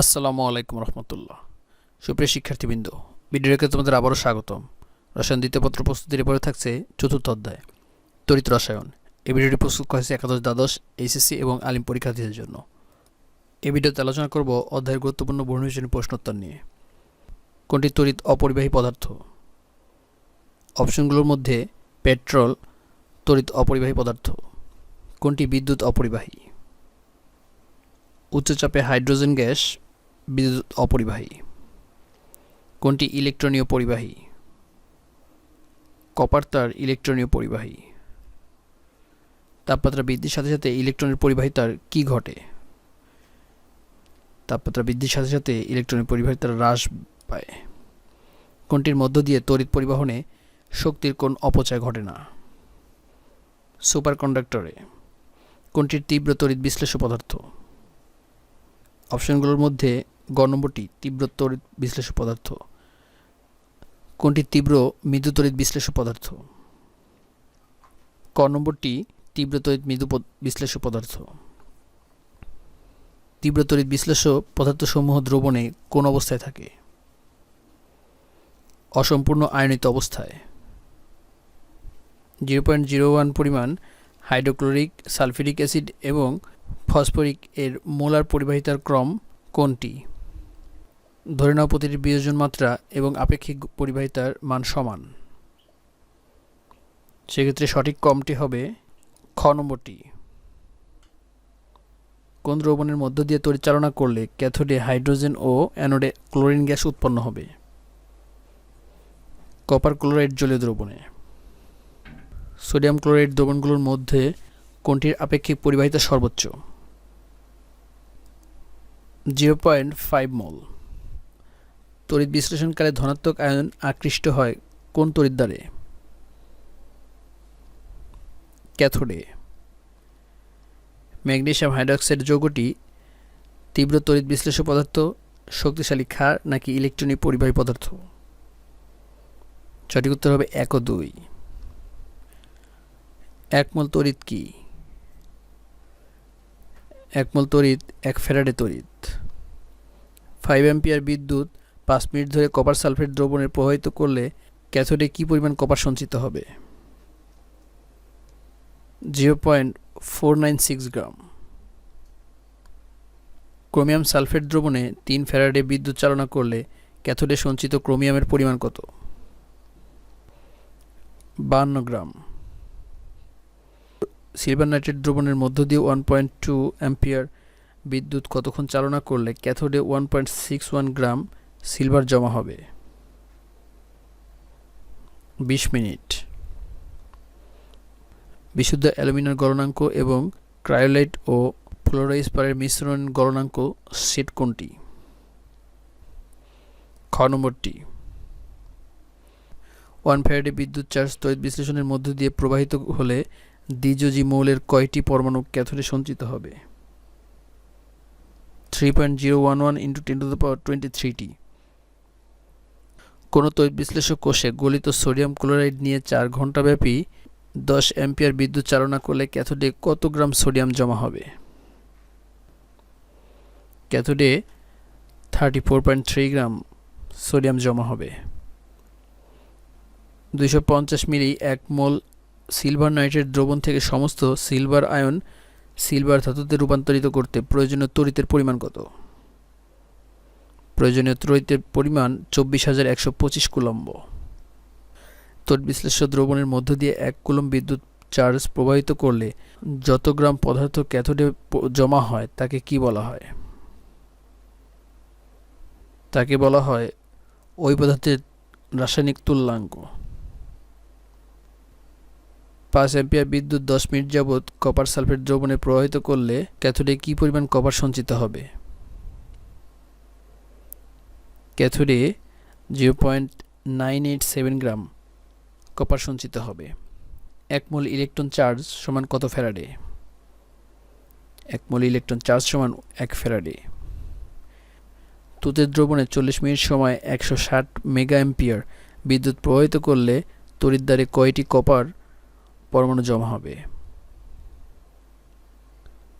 আসসালামু আলাইকুম রহমতুল্লাহ। সুপ্রিয় শিক্ষার্থীবৃন্দ ভিডিওকে তোমাদের আবারও স্বাগতম। রসায়ন দ্বিতীয় পত্র প্রস্তুতির পরে থাকছে চতুর্থ অধ্যায়, তড়িৎ রসায়ন। এই ভিডিওটি প্রস্তুত করা হয়েছে একাদশ দ্বাদশ, এইচএসসি এবং আলিম পরীক্ষার্থীদের জন্য। এই ভিডিওতে আলোচনা করব অধ্যায়ের গুরুত্বপূর্ণ বর্ণবিষয়ী প্রশ্নোত্তর নিয়ে। কোনটি তড়িৎ অপরিবাহী পদার্থ? অপশনগুলোর মধ্যে পেট্রোল তড়িৎ অপরিবাহী পদার্থ। কোনটি বিদ্যুৎ অপরিবাহী? উচ্চচাপে হাইড্রোজেন গ্যাস বিদ্যুৎ অপরিবাহী। কোনটি ইলেকট্রনীয় পরিবাহী? কপার তার ইলেকট্রনীয় পরিবাহী। তাপমাত্রা বৃদ্ধির সাথে সাথে ইলেকট্রনের পরিবাহিতার কি ঘটে? তাপমাত্রা বৃদ্ধির সাথে সাথে ইলেকট্রনের পরিবাহিতার হ্রাস পায়। কোনটির মধ্য দিয়ে তড়িৎ পরিবহনে শক্তির কোন অপচয় ঘটে না? সুপার কন্ডাক্টরে কোনটির তীব্র তড়িৎ বিশ্লেষ্য পদার্থ? অপশনগুলোর মধ্যে গ নম্বরটি তীব্র তড়িৎ বিশ্লেষ্য পদার্থ। কোনটি তীব্র মৃদু তড়িৎ বিশ্লেষ্য পদার্থ? ক নম্বরটি তীব্র তড়িৎ মৃদু বিশ্লেষ্য পদার্থ। তীব্র তড়িৎ বিশ্লেষ্য পদার্থসমূহ দ্রবণে কোন অবস্থায় থাকে? অসম্পূর্ণ আয়নিত অবস্থায়। জিরো পয়েন্ট জিরো ওয়ান পরিমাণ হাইড্রোক্লোরিক সালফিউরিক অ্যাসিড এবং ফসফরিক এর মোলার পরিবাহিতার ক্রম কোনটি? ধরে নাও প্রতিটি বিয়োজন মাত্রা এবং আপেক্ষিক পরিবাহিতার মান সমান। সেক্ষেত্রে সঠিক কমটি হবে খ নম্বরটি। কোন দ্রবণের মধ্য দিয়ে পরিচালনা করলে ক্যাথোডে হাইড্রোজেন ও অ্যানোডে ক্লোরিন গ্যাস উৎপন্ন হবে? কপার ক্লোরাইড জলীয় দ্রবণে। সোডিয়াম ক্লোরাইড দ্রবণগুলোর মধ্যে কোনটির আপেক্ষিক পরিবাহিতা সর্বোচ্চ? Zero point five mole. তড়িৎ বিশ্লেষণকালে ধনাত্মক আয়ন আকৃষ্ট হয় কোন তড়িৎ দ্বারে? ক্যাথোডে। ম্যাগনেসিয়াম হাইড্রক্সাইড যৌগটি তীব্র তড়িৎ বিশ্লেষ্য পদার্থ, শক্তিশালী ক্ষার নাকি ইলেকট্রনিক পরিবাহী পদার্থ? সঠিক উত্তর হবে এক ও দুই একমল তড়িৎ কি? একমল তড়িৎ এক ফেরাডে তড়িৎ। ফাইভ অ্যাম্পিয়ার বিদ্যুৎ পাঁচ মিনিট ধরে কপার সালফেট দ্রবণে প্রবাহিত করলে ক্যাথোডে কী পরিমাণ কপার সঞ্চিত হবে? Zero point four nine six gram. Chromium sulphate দ্রবণে তিন ফ্যারাডে বিদ্যুৎ চালনা করলে ক্যাথোডে সঞ্চিত ক্রোমিয়ামের পরিমাণ কত? বান্ন গ্রাম। সিলভার নাইট্রেট দ্রবণের মধ্য দিয়ে ওয়ান পয়েন্ট টু অ্যাম্পিয়ার বিদ্যুৎ কতক্ষণ চালনা করলে ক্যাথোডে one point six one gram silver জমা হবে। বিশ মিনিট। বিশুদ্ধ অ্যালুমিনিয়াম গলনাঙ্ক এবং ক্রায়োলাইট ও ফ্লোরাইসপারের মিশ্রণ গলনাঙ্ক সেট কোনটি? খ নম্বরটি। ওয়ান ফ্যারাডে বিদ্যুৎ চার্জ তড়িৎ বিশ্লেষণের মধ্য দিয়ে প্রবাহিত হলে দ্বিযোজি মৌলের কয়টি পরমাণু ক্যাথোডে সঞ্চিত হবে? Three point zero one one into ten to the power twenty three. কোনো তড়িৎ বিশ্লেষক কোষে গলিত সোডিয়াম ক্লোরাইড নিয়ে চার ঘন্টাব্যাপী দশ অ্যাম্পিয়ার বিদ্যুৎ চালনা করলে ক্যাথোডে কত গ্রাম সোডিয়াম জমা হবে? ক্যাথোডে thirty four point three gram sodium জমা হবে। দুইশো পঞ্চাশ মিলি এক মোল সিলভার নাইট্রেট দ্রবণ থেকে সমস্ত সিলভার আয়ন সিলভার ধাতুতে রূপান্তরিত করতে প্রয়োজনীয় তড়িতের পরিমাণ কত? প্রয়োজনীয় তড়িতের পরিমাণ চব্বিশ হাজার একশো পঁচিশ কুলম্ব। তড়িৎ বিশ্লেষ্য দ্রবণের মধ্য দিয়ে এক কুলম বিদ্যুৎ চার্জ প্রবাহিত করলে যত গ্রাম পদার্থ ক্যাথোডে জমা হয়, তাকে কি বলা হয়? তাকে বলা হয় ওই পদার্থের রাসায়নিক তুল্যাঙ্ক। পাঁচ অ্যাম্পিয়ার বিদ্যুৎ দশ মিনিট যাবৎ কপার সালফেট দ্রবণে প্রবাহিত করলে ক্যাথোডে কী পরিমাণ কপার সঞ্চিত হবে? ক্যাথোডে zero point nine eight seven gram copper সঞ্চিত হবে। এক মোল ইলেকট্রন চার্জ সমান কত ফ্যারাডে? এক মোল ইলেকট্রন চার্জ সমান এক ফ্যারাডে। তুতের দ্রবণে চল্লিশ মিনিট সময় একশো ষাট মেগা অ্যাম্পিয়ার বিদ্যুৎ প্রবাহিত করলে তড়িৎদ্বারে কয়টি কপার পরমাণু জমা হবে?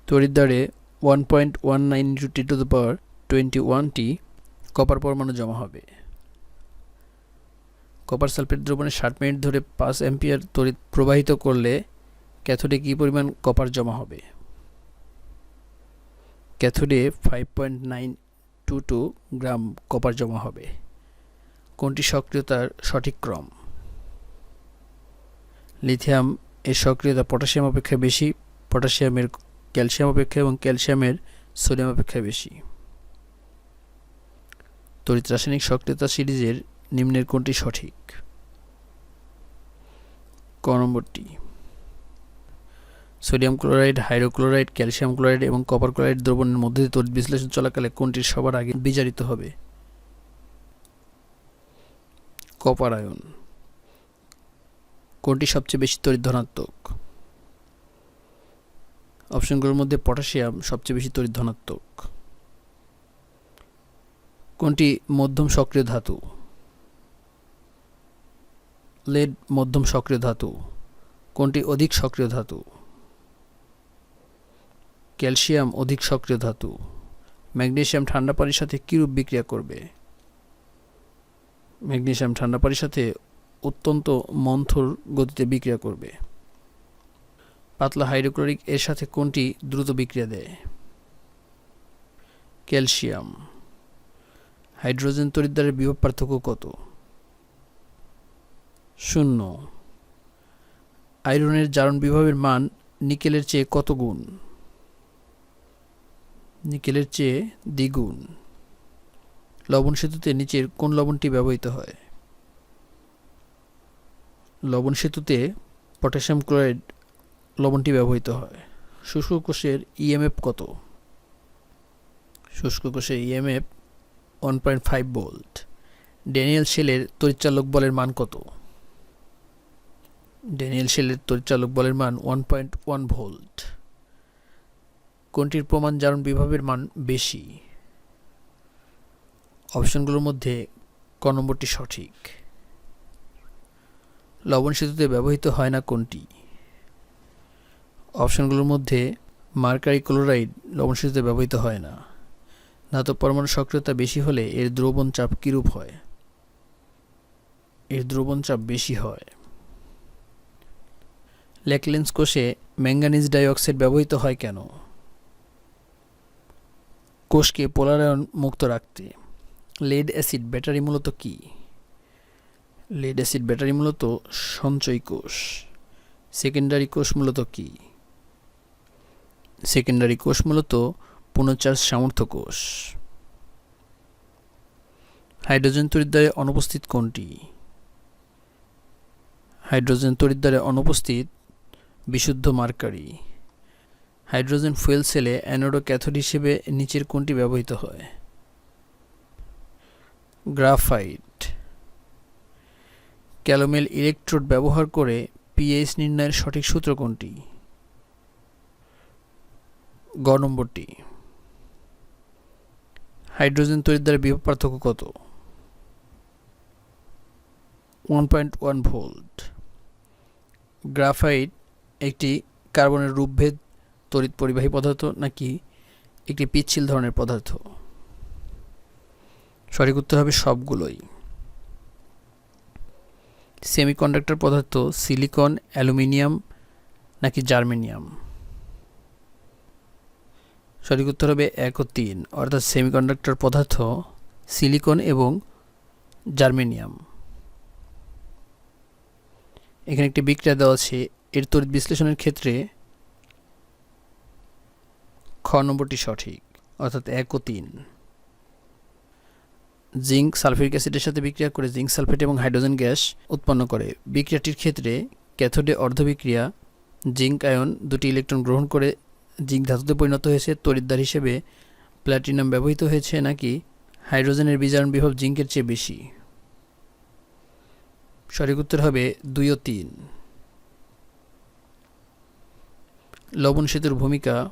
তড়িৎদ্বারে one point one nine into ten to the power twenty ওয়ানটি copper পরমাণু জমা হবে। কপার সালফেট দ্রবণে ষাট মিনিট ধরে পাঁচ অ্যাম্পিয়ার তড়িৎ প্রবাহিত করলে ক্যাথোডে কী পরিমাণ কপার জমা হবে? ক্যাথোডে five point nine two two gram copper জমা হবে। কোনটি সক্রিয়তার সঠিক ক্রম? লিথিয়াম এর সক্রিয়তা পটাশিয়াম অপেক্ষা বেশি, পটাশিয়ামের ক্যালসিয়াম অপেক্ষা এবং ক্যালসিয়ামের সোডিয়াম অপেক্ষা বেশি। তড়িৎ রাসায়নিক সক্রিয়তা সিরিজের নিম্নের কোনটি সঠিক? ক নম্বরটি। Sodium chloride, hydrochloride, calcium chloride এবং কপার ক্লোরাইড দ্রবণের মধ্যে তড়িৎ বিশ্লেষণ চলাকালে কোনটির সবার আগে বিজারিত হবে? Copper ion. কোনটি সবচেয়ে বেশি তড়িৎ ধনাত্মক? অপশনগুলোর মধ্যে পটাশিয়াম সবচেয়ে বেশি তড়িৎ ধনাত্মক। কোনটি মধ্যম সক্রিয় ধাতু? লেড মধ্যম সক্রিয় ধাতু। কোনটি অধিক সক্রিয় ধাতু? ক্যালসিয়াম অধিক সক্রিয় ধাতু। ম্যাগনেশিয়াম ঠান্ডা পানির সাথে কীরূপ বিক্রিয়া করবে? ম্যাগনেশিয়াম ঠান্ডা পানির সাথে অত্যন্ত মন্থর গতিতে বিক্রিয়া করবে। পাতলা হাইড্রোক্লোরিক এর সাথে কোনটি দ্রুত বিক্রিয়া দেয়? ক্যালসিয়াম। হাইড্রোজেন তড়িৎদ্বারের বিভব পার্থক্য কত? শূন্য। আয়রনের জারণ বিভবের মান নিকেলের চেয়ে কত গুণ? নিকেলের চেয়ে দ্বিগুণ। লবণ সেতুতে নিচের কোন লবণটি ব্যবহৃত হয়? লবণ সেতুতে পটাশিয়াম ক্লোরাইড লবণটি ব্যবহৃত হয়। শুষ্ক কোষের ইএমএফ কত? শুষ্ক কোষের EMF one point five volt Daniell শেলের তড়িৎচালক বলের মান কত? ড্যানিয়েল শেলের তরিচালক বলের মান ওয়ান পয়েন্ট ওয়ান ভোল্ট কোনটির প্রমাণ জারণ বিভবের মান বেশি? অপশনগুলোর মধ্যে ক নম্বরটি সঠিক। লবণ সেতুতে ব্যবহৃত হয় না কোনটি? অপশনগুলোর মধ্যে মার্কারি ক্লোরাইড লবণ সেতুতে ব্যবহৃত হয় না। ধাতব পরমাণু সক্রিয়তা বেশি হলে এর দ্রবণ চাপ কীরূপ হয়? এর দ্রবণ চাপ বেশি হয়। ল্যাকলেন্স কোষে ম্যাঙ্গানিজ ডাইঅক্সাইড ব্যবহৃত হয় কেন? কোষকে পোলারায়ন মুক্ত রাখতে লেড অ্যাসিড ব্যাটারি মূলত কি? লেড অ্যাসিড ব্যাটারি মূলত সঞ্চয় কোষ। সেকেন্ডারি কোষ মূলত কি? সেকেন্ডারি কোষ মূলত পুনঃচার্জ সামর্থ্য কোষ। হাইড্রোজেন তড়িৎদ্বারে অনুপস্থিত কোনটি? হাইড্রোজেন তড়িৎদ্বারে অনুপস্থিত বিশুদ্ধ মার্কারি। হাইড্রোজেন ফুয়েল সেলে অ্যানোড ক্যাথোড হিসেবে নিচের কোনটি ব্যবহৃত হয়? গ্রাফাইট। ক্যালোমেল ইলেকট্রোড ব্যবহার করে পিএইচ নির্ণয়ের সঠিক সূত্র কোনটি? গ নম্বরটি। হাইড্রোজেন তড়িৎদ্বারা বিভব পার্থক্য কত? One point one volt graphite একটি কার্বনের রূপভেদ তড়িৎ পরিবাহী পদার্থ নাকি একটি পিচ্ছিল ধরনের পদার্থ? সঠিক উত্তর হবে সবগুলোই। সেমিকন্ডাক্টর পদার্থ সিলিকন অ্যালুমিনিয়াম নাকি জার্মেনিয়াম সঠিক উত্তর হবে এক ও তিন। অর্থাৎ সেমিকন্ডাক্টর পদার্থ সিলিকন এবং জার্মেনিয়াম এখানে একটি বিক্রিয়া দেওয়া আছে। এর তড়িৎ বিশ্লেষণের ক্ষেত্রে খ নম্বরটি সঠিক, অর্থাৎ এক ও তিন। জিঙ্ক সালফিউরিক অ্যাসিডের সাথে বিক্রিয়া করে জিঙ্ক সালফেট এবং হাইড্রোজেন গ্যাস উৎপন্ন করে। বিক্রিয়াটির ক্ষেত্রে ক্যাথোডে অর্ধবিক্রিয়া, জিঙ্ক আয়ন দুটি ইলেকট্রন গ্রহণ করে জিঙ্ক ধাতুতে পরিণত হয়েছে তড়িৎদ্বার হিসেবে প্ল্যাটিনাম ব্যবহৃত হয়েছে নাকি হাইড্রোজেনের বিজারণ বিভব জিঙ্কের চেয়ে বেশি? সঠিক উত্তর হবে দুই ও তিন। লবণ সেতুর ভূমিকা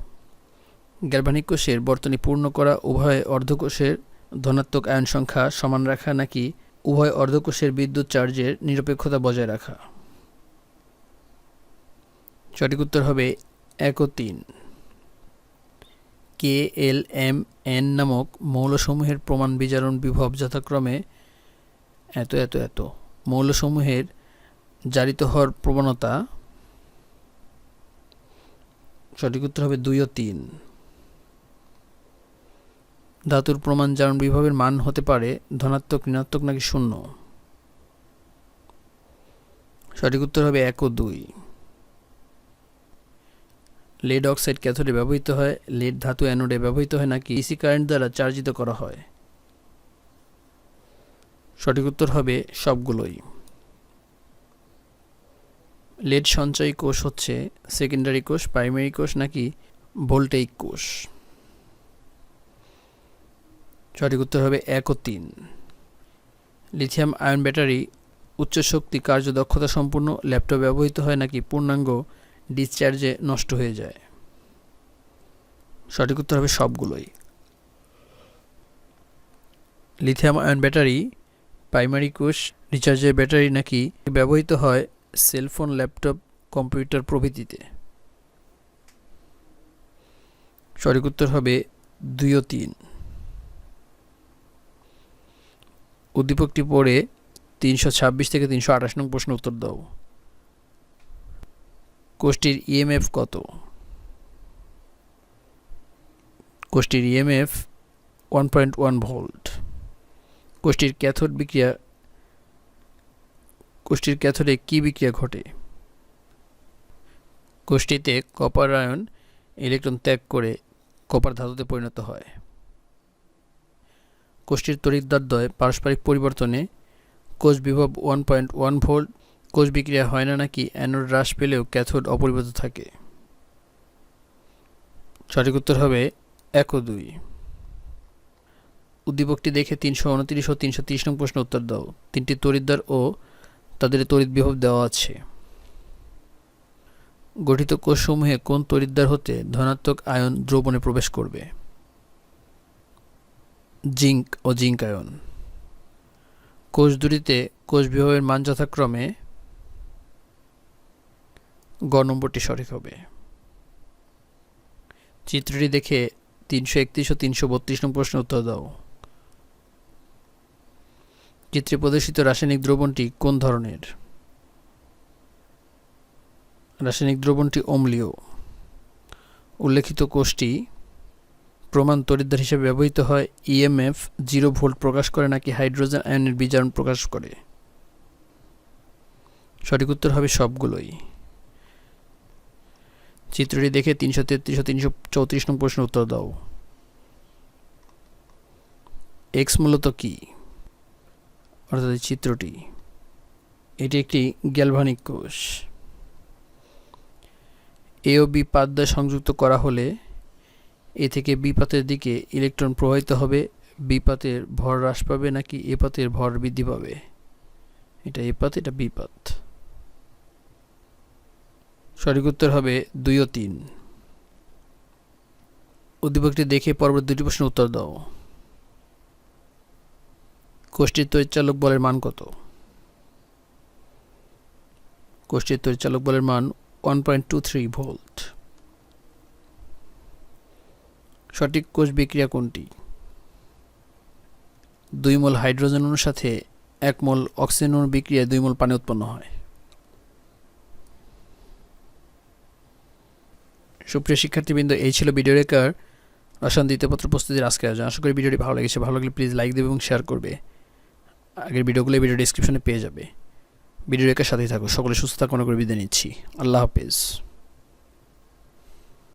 গ্যালভানিক কোষের বর্তনী পূর্ণ করা উভয় অর্ধকোষের ধনাত্মক আয়ন সংখ্যা সমান রাখা নাকি উভয় অর্ধকোষের বিদ্যুৎ চার্জের নিরপেক্ষতা বজায় রাখা? সঠিক উত্তর হবে এক ও তিন। কে এল এম এন নামক মৌলসমূহের প্রমাণ বিজারণ বিভব যথাক্রমে এত এত এত। মৌলসমূহের জারিত হওয়ার প্রবণতা সঠিক উত্তর হবে দুই ও তিন। ধাতুর প্রমাণ জারণ বিভবের মান হতে পারে ধনাত্মক, ঋণাত্মক নাকি শূন্য? সঠিক উত্তর হবে এক ও দুই। লেড অক্সাইড ক্যাথোডে ব্যবহৃত হয় লেড ধাতু অ্যানোডে ব্যবহৃত হয় নাকি ডিসি কারেন্ট দ্বারা চার্জিত করা হয়? সঠিক উত্তর হবে সবগুলোই। লেড সঞ্চয়ী কোষ হচ্ছে সেকেন্ডারি কোষ প্রাইমারি কোষ নাকি ভোল্টেইক কোষ? সঠিক উত্তর হবে এক ও তিন। লিথিয়াম আয়ন ব্যাটারি উচ্চ শক্তি কার্যদক্ষতা সম্পূর্ণ ল্যাপটপ ব্যবহৃত হয় নাকি পূর্ণাঙ্গ ডিসচার্জে নষ্ট হয়ে যায়। সঠিক উত্তর হবে সবগুলোই। লিথিয়াম আয়ন ব্যাটারি প্রাইমারি কোষ রিচার্জের ব্যাটারি নাকি ব্যবহৃত হয় সেলফোন ল্যাপটপ কম্পিউটার প্রভৃতিতে? সঠিক উত্তর হবে দুই ও তিন। উদ্দীপকটি পড়ে তিনশো ছাব্বিশ থেকে তিনশো আঠাশ নং প্রশ্ন উত্তর দাও। কোষ্ঠীর ইএমএফ কত? কোষ্ঠীর EMF one point one volt কোষ্ঠীর cathode বিক্রিয়া, কোষ্ঠীর ক্যাথোডে কী বিক্রিয়া ঘটে? কোষ্ঠীতে কপার আয়ন ইলেকট্রন ত্যাগ করে কপার ধাতুতে পরিণত হয়। কোষ্ঠীর তড়িৎদ্বয় পারস্পরিক পরিবর্তনে কোষ বিভব ওয়ান পয়েন্ট ওয়ান ভোল্ট কোষ বিক্রিয়া হয় না নাকি অ্যানোড হ্রাস পেলেও ক্যাথোড অপরিবর্তিত থাকে? সঠিক উত্তর হবে এক ও দুই উদ্দীপকটি দেখে তিনশো উনত্রিশ ও তিনশো তিরিশ নং প্রশ্ন উত্তর দাও। তিনটি তড়িৎদ্বার ও তাদের তড়িৎ বিভব দেওয়া আছে। গঠিত কোষসমূহে কোন তড়িৎদ্বার হতে ধনাত্মক আয়ন দ্রবণে প্রবেশ করবে? জিঙ্ক ও জিঙ্ক আয়ন কোষ দুটিতে কোষ বিভবের মান যথাক্রমে গ নম্বরটি সঠিক হবে। চিত্রটি দেখে তিনশো একত্রিশ ও তিনশো বত্রিশ নম্বর প্রশ্ন উত্তর দাও। চিত্রে প্রদর্শিত রাসায়নিক দ্রবণটি কোন ধরনের? রাসায়নিক দ্রবণটি অম্লীয়। উল্লেখিত কোষটি প্রমাণ তড়িৎদ্বার হিসেবে ব্যবহৃত হয় ইএমএফ জিরো ভোল্ট প্রকাশ করে নাকি হাইড্রোজেন আয়নের বিজারণ প্রকাশ করে। সঠিক উত্তর হবে সবগুলোই। চিত্রটি দেখে তিনশো তেত্রিশ ও তিনশো চৌত্রিশ নম্বর প্রশ্নের উত্তর দাও। এক্স মূলত কি? অর্থাৎ চিত্রটি। এটি একটি গ্যালভানিক কোষ। এ ও বি পাত দ্বারা সংযুক্ত করা হলে এ থেকে বি পাতের দিকে ইলেকট্রন প্রবাহিত হবে। বি পাতের ভর হ্রাস পাবে নাকি এ পাতের ভর বৃদ্ধি পাবে? এটা এ পাত, এটা বি পাত। সঠিক উত্তর হবে দুই ও তিন। উদ্দীপকটি দেখে পরবর্তী দুটি প্রশ্নের উত্তর দাও। কোষ্ঠীর তরিচালক বলের মান কত? কোষ্ঠীর তরিচালক বলের মান one point two three volt সঠিক কোষ বিক্রিয়া কোনটি? দুই মোল হাইড্রোজেন অণুর সাথে এক মোল অক্সিজেন অণুর বিক্রিয়ায় দুই মোল পানি উৎপন্ন হয়। সুপ্রিয় শিক্ষার্থীবৃন্দ, এই ছিল ভিডিও রেকার রসায়ন দ্বিতীয় পত্র প্রস্তুতির আজকে আয়োজন। আশা করি ভিডিওটি ভালো লেগেছে। ভালো লাগলে প্লিজ লাইক দেবে এবং শেয়ার করবে। আগের ভিডিওগুলো ভিডিও ডিসক্রিপশনে পেয়ে যাবে। ভিডিও রেখার সাথেই থাকো। সকলে সুস্থ থাকুন করে বিদায় নিচ্ছি। আল্লাহ হাফেজ।